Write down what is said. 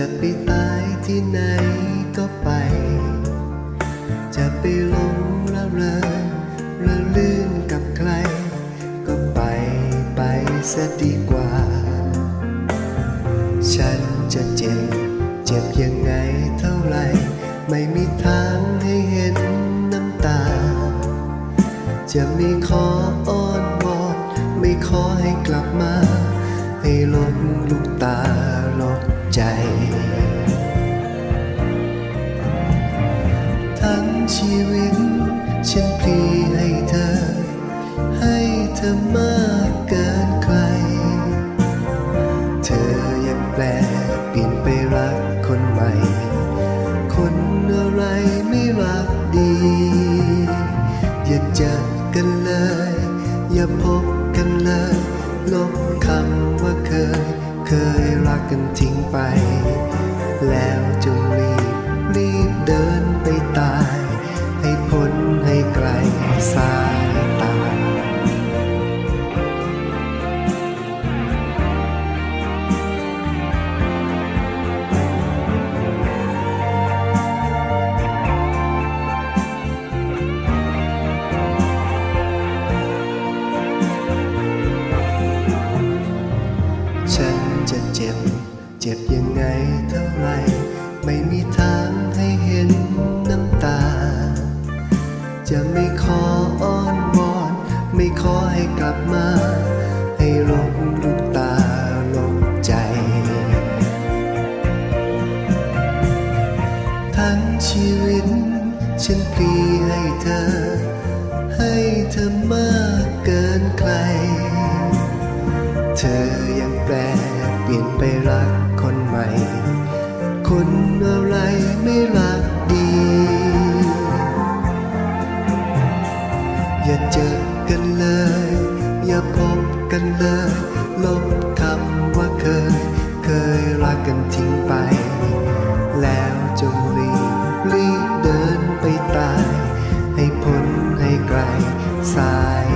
จะไปตายที่ไหนก็ไป จะไปลงระเลิงระลื่นกับใคร ก็ไปไปซะดีกว่า ฉันจะเจ็บ เจ็บยังไงเท่าไร ไม่มีทางให้เห็นน้ำตา จะไม่ขออ้อนวอนไม่ขอให้กลับมา ให้ลงลูกตาลง ใจ ทั้งชีวิตฉันพลีให้เธอ ให้เธอมากเกินใคร เธอยังแปลเปลี่ยนไปรักคนใหม่ คนอะไรไม่รักดี อย่าเจอกันเลย อย่าพบกันเลยลบคำว่าเคย เคยรักกันทิ้งไป แล้วจงรีบรีบเดินไปตาย ไม่มีทางให้เห็นน้ำตา จะไม่ขออ้อนวอน ไม่ขอให้กลับมา ให้ลบลูกตาลบใจ ทั้งชีวิต ฉันพลีให้เธอ ให้เธอมากเกินใคร เธอยังแปลเปลี่ยนไปรักคนใหม่ คนอะไรไม่รักดี อย่าเจอกันเลย อย่าพบกันเลย ลบคำว่าเคย เคยรักกันทิ้งไป แล้วจงรีบรีบเดินไปตาย ให้พ้นให้ไกลสาย